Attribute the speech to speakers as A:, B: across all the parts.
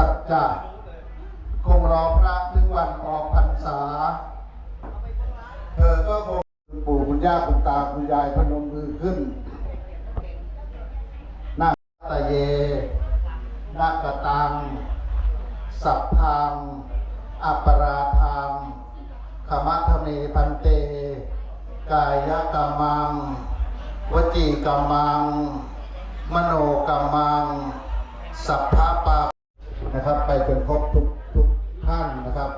A: สัจจะคงรอพระถึงวันออกพรรษา เธอก็คงคุณปู่คุณย่าคุณตาคุณยายพนมมือขึ้นนาคตะเยนาคตัง สัพพัง อัปราทังขมัทเมพันเต กายกรรมัง วจีกรรมัง มโนกรรมัง สัพพะปานะ ไปจนครบทุกทุกท่านนะครับ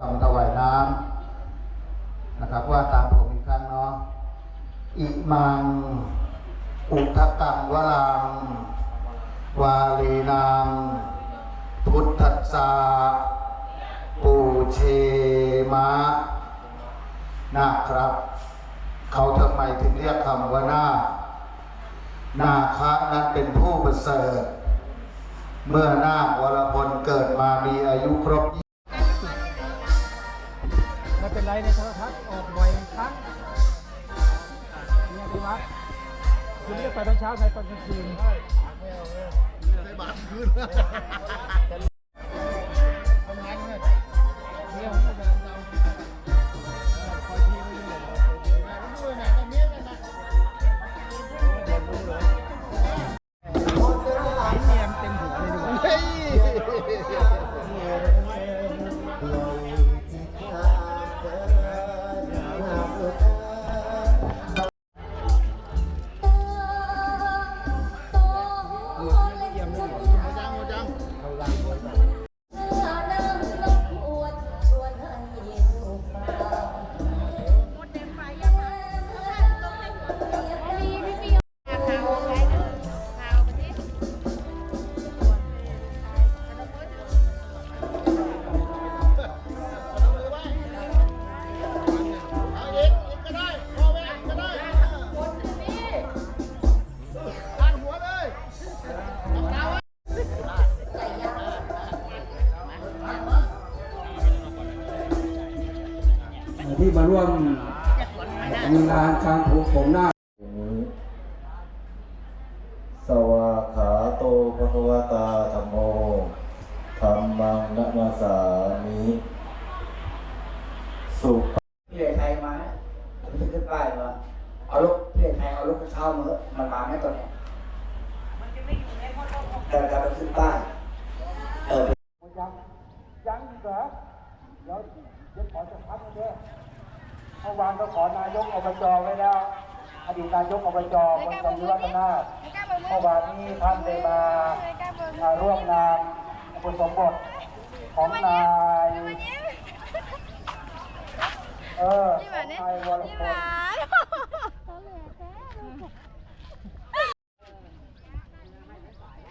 A: ทำถวายน้ำนะครับว่าตามผมอีกครั้งเนาะอิมังอุทกกังวรัง เชมะนะครับ เขาทำไมถึงเรียกคำว่านานาคะนั้นเป็นผู้ประเสริฐ เมื่อนาควรพลเกิดมามีอายุครบ
B: ไม่เป็นไรในโทรทัศน์ออกบ่อยครั้งเนี่ยพี่วัดคุณเรียกไปตอนเช้าไปตอนกลางคืน เที่
C: มาร่วมงานการผูกผมหน้า
A: สวาขาโตภะคะวตาธรรมโมธรรมังนะมาสามิสุ
C: พี่เหลไทยมาเนี่ยมันจะขึ้นป้ายเหรอเอาลูกพี่เหลไทยเอาลูกกระเช้ามาเถอะมันมาไหมตอนเนี้ยแต่การไปขึ้นป้ายเออ
B: ยังยังเหรอเดี๋ยวเดี๋ยวขอจะพักเด้อเมื่อวานก็ขอนายกอบจไว้แล้ว อ ดีตนายกอบจคนกำยุรัตนาถเมื่อวานนี้ท่านได้มามาร่วมงานอุปสมบทของนายเออของนายวรพล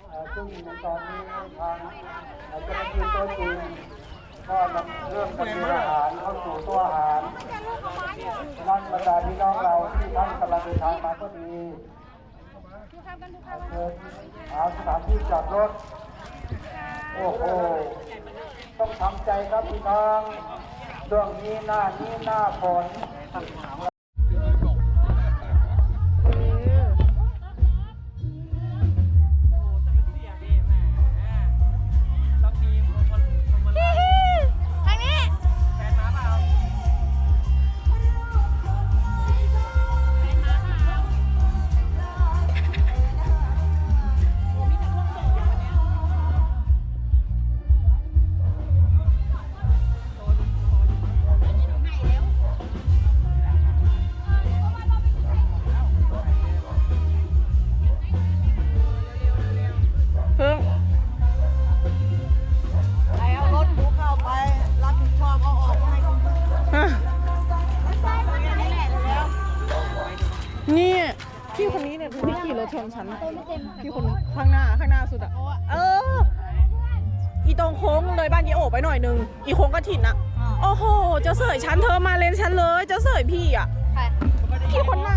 B: เอ่อซึ่งในตอนนี้ทางเจ้าหน้าที่โต๊ะจีน ก็เริ่มบรรอาหารเข้าสู่ตัวอาหารนั่นบรรดาพี่น้องเราที่ท่านกำลังเดินทางมาก็ดีเดินหาสถานที่จอดรถ โอ้โห ต้องทำใจครับพี่น้องช่วงนี้หน้านี้หน้าฝน
D: อยนึง อีโคงกระถิ่นอะโอ้โห เจ้าเสยฉันเธอมาเลนฉันเลย เจ้าเสย
E: พี่อะ
B: พี่ค
F: น
D: ไห
E: น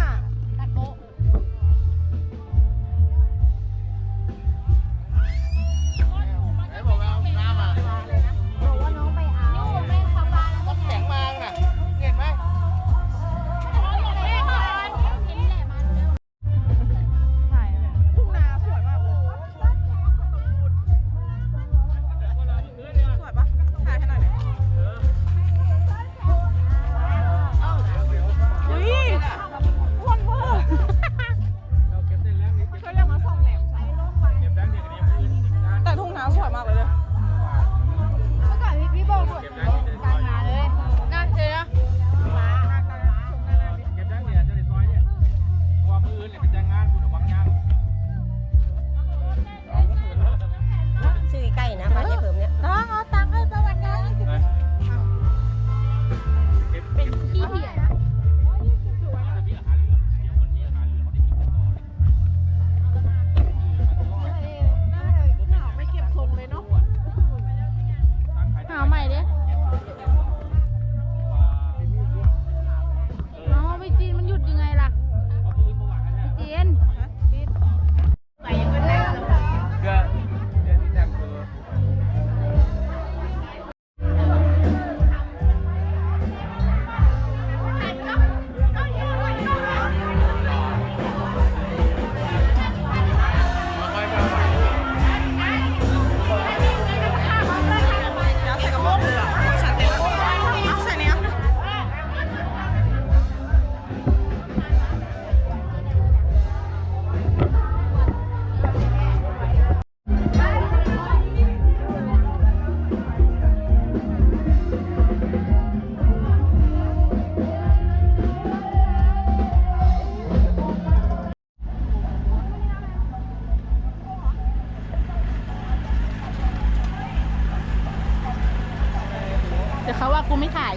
B: กู
E: ไม่ขาย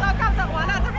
D: เรากลับจากวัดเรา
C: จะ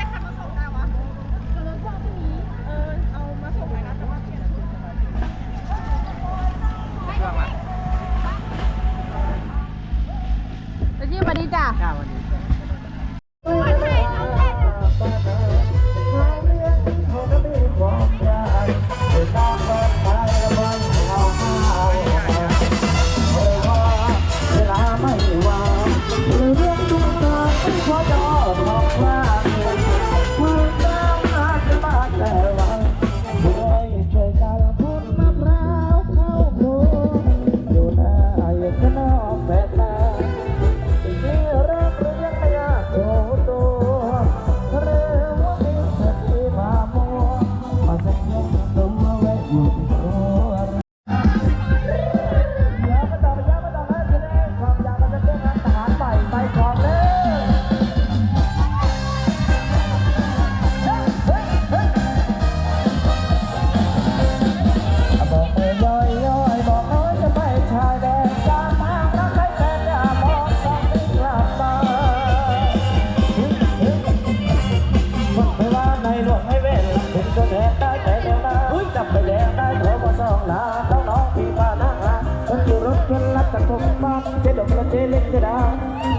C: ชนะ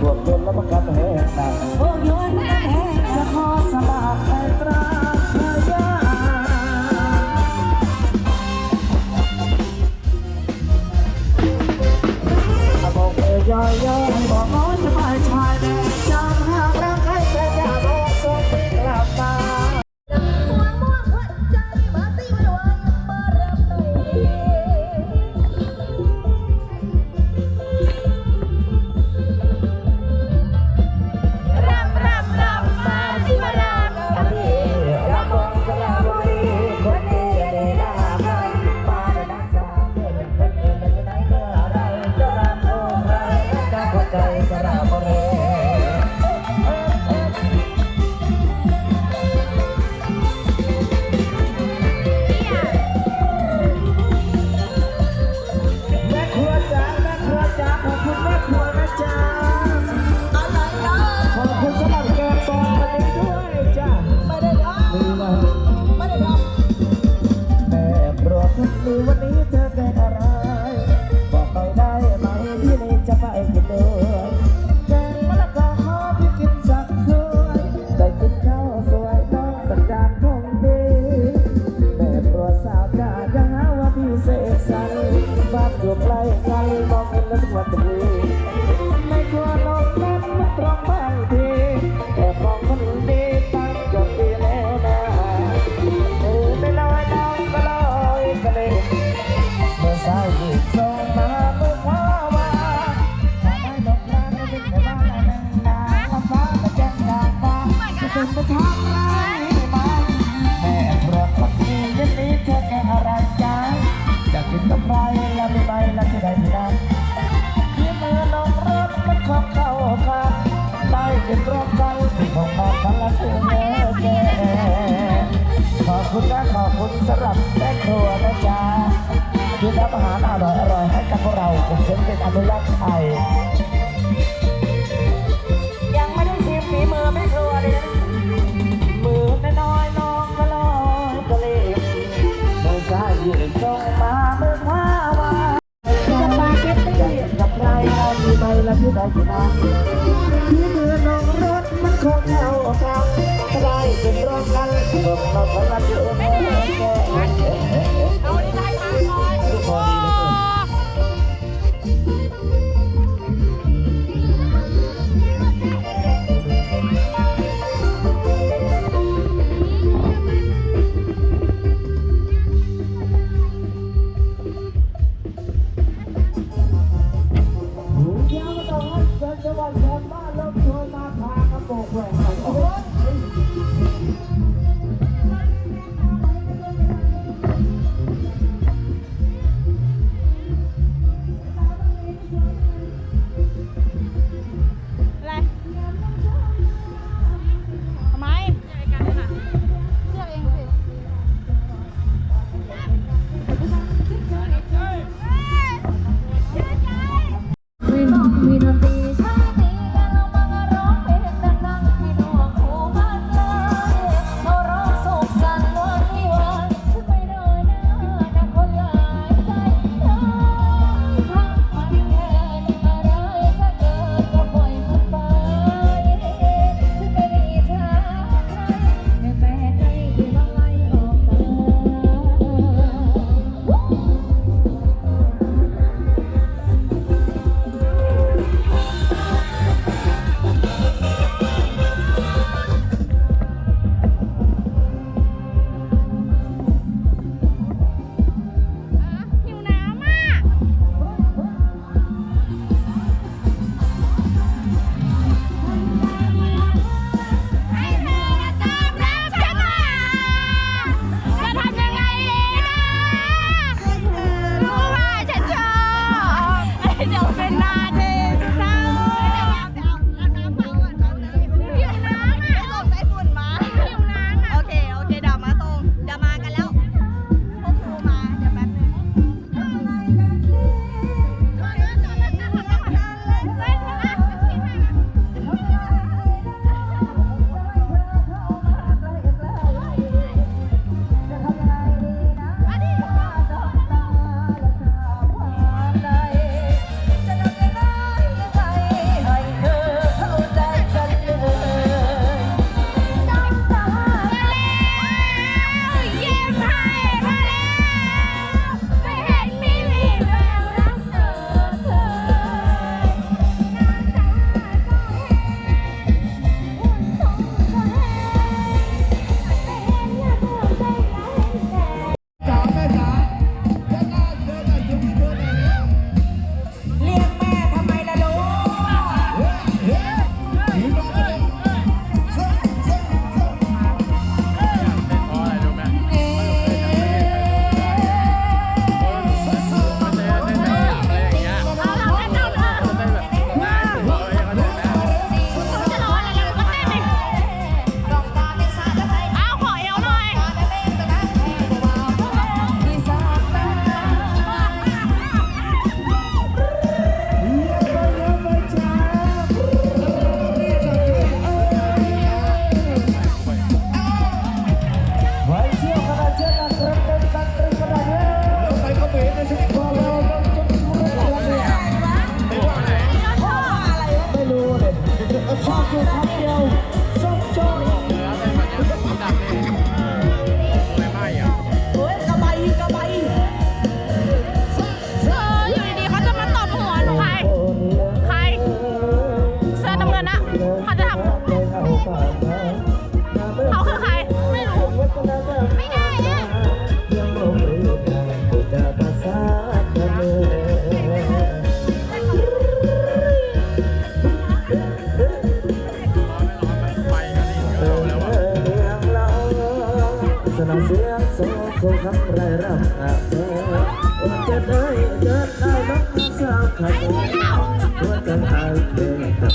C: พวกโดนรับประกันแหกหนัพวกต่ ร้อง คุณนะขอบคุณสำหรับแม่ครัวนะจ๊ะที่ทำอาหารอร่อยอร่อยๆให้กับพวกเราผมเช่นเป็นอนุรักษ์ไทยยังไม่ได้ชิมฝีมือแม่ครัวเลยนะมือน้อยๆน้องก็ลอยกระเล่มมือซ้ายยืนส่งมามือขวาว่าสปาเกตตี้กับใครเอาที่ไปแล้วที่ไหนที่นั่นที่มือน้องรถมันคงเอาครับ ได้เป็นรองกันบอกเราคนละเชื่อแม่แก
E: เอาดีได้
C: มางก่อน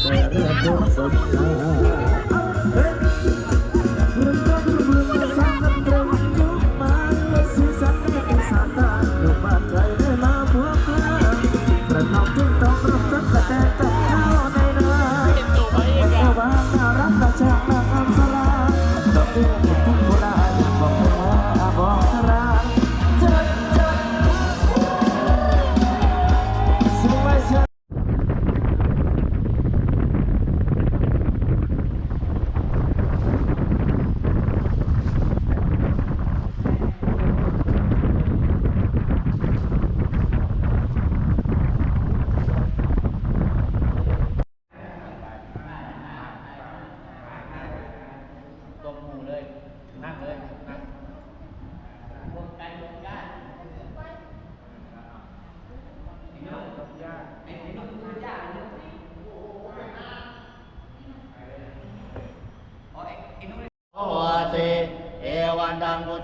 C: แต่เรื่องทุกสุดลา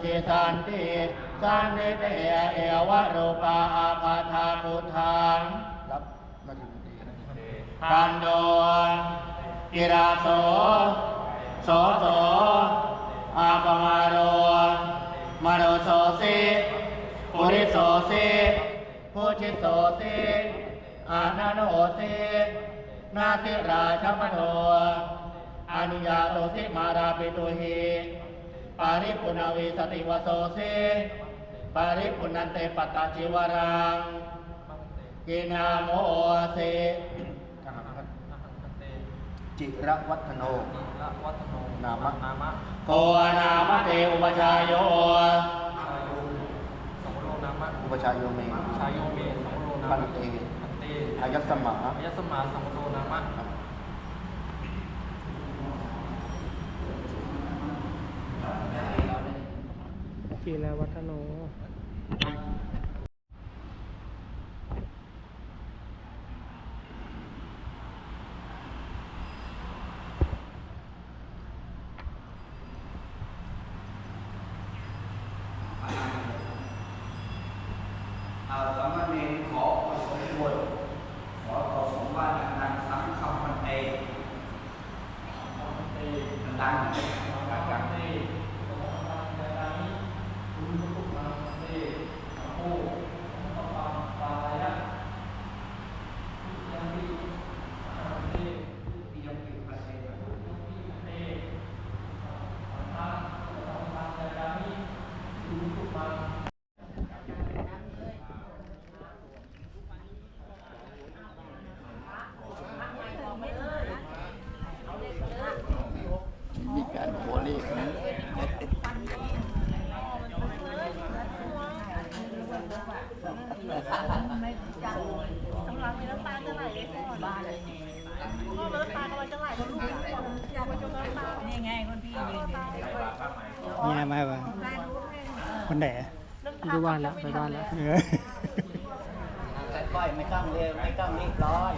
G: จิสันติสันนิเตเอวะรูปาอาภาธาพุทธังรับกันโดกิราโสโสโสอาปมาโรมโรโสสิปุริโสสิผู้ชิตโสสิอานาโนสินาสิราชมโนอนุญาโตสิมาราปิตุหิ ปาริปุณวิสติวโสสิปาริปุณันเตปตตาจิวรังกินาโมเส
A: จิรวัฒโน นามะ
G: โกนามเตอุปชายโย
A: อุปชายโยเม
H: ชายโยเมสังโรนา
A: ปัน
H: มะ
A: เต
H: ปันเต
A: อายัสสมา
H: อายสมาสังโรนามะ
D: จีรวัฒโน
B: อาสามเณรขอผสมบทขอต่อสมว่าดังๆสังคำมันเองดังๆดังๆ
G: มีการโคลีกนะ
I: เนี่ยมาว่าคนไหน
D: ดูบ้านแล้วไปบ้านแล้ว
I: เออ
G: ค่อยๆไม่ต้องเร็วไม่ต้องรีบร้อน